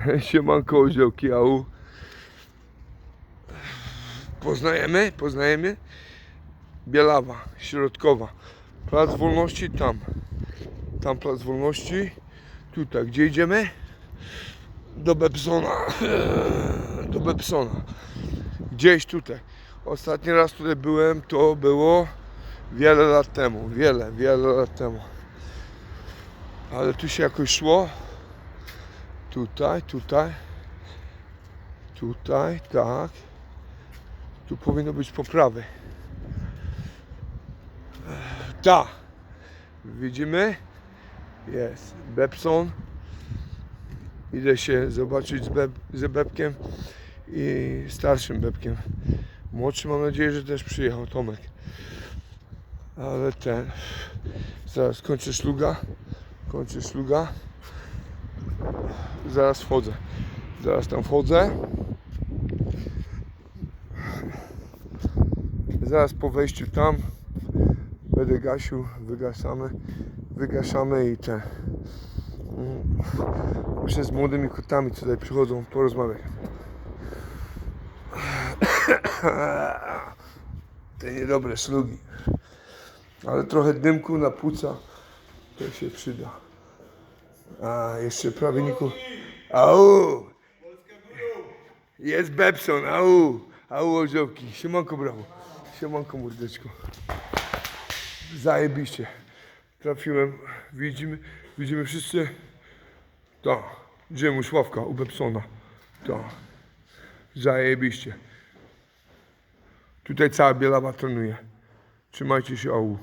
Siemanko orzełki, au. Poznajemy? Poznajemy? Bielawa, środkowa. Plac Wolności tam. Tam Plac Wolności. Tutaj, gdzie idziemy? Do Bebsona. Do Bebsona. Gdzieś tutaj. Ostatni raz tutaj byłem, to było wiele lat temu. Wiele, wiele lat temu. Ale tu się jakoś szło. Tutaj, tutaj. Tutaj, tak. Tu powinno być po prawej. Ta. Widzimy? Jest. Bepson. Idę się zobaczyć z, Beb, z Bebkiem i starszym Bebkiem. Młodszy mam nadzieję, że też przyjechał Tomek. Ale ten. Zaraz kończę szluga. Kończę szluga. Zaraz wchodzę. Zaraz tam wchodzę. Zaraz po wejściu tam będę gasił, wygasamy, wygaszamy i. Mm, Muszę z młodymi kotami tutaj przychodzą porozmawiać. Te niedobre szlugi. Ale trochę dymku na płuca to się przyda. A jeszcze prawniku. Au! Jest Bepson, au! Au orzełki. Siemanko brawo. Siemanko mordeczko. Zajebiście. Trafiłem. Widzimy, widzimy wszyscy. Tak. Gdzie mu Sławka u Bepsona. Tak. Zajebiście. Tutaj cała Bielawa trenuje. Trzymajcie się, au.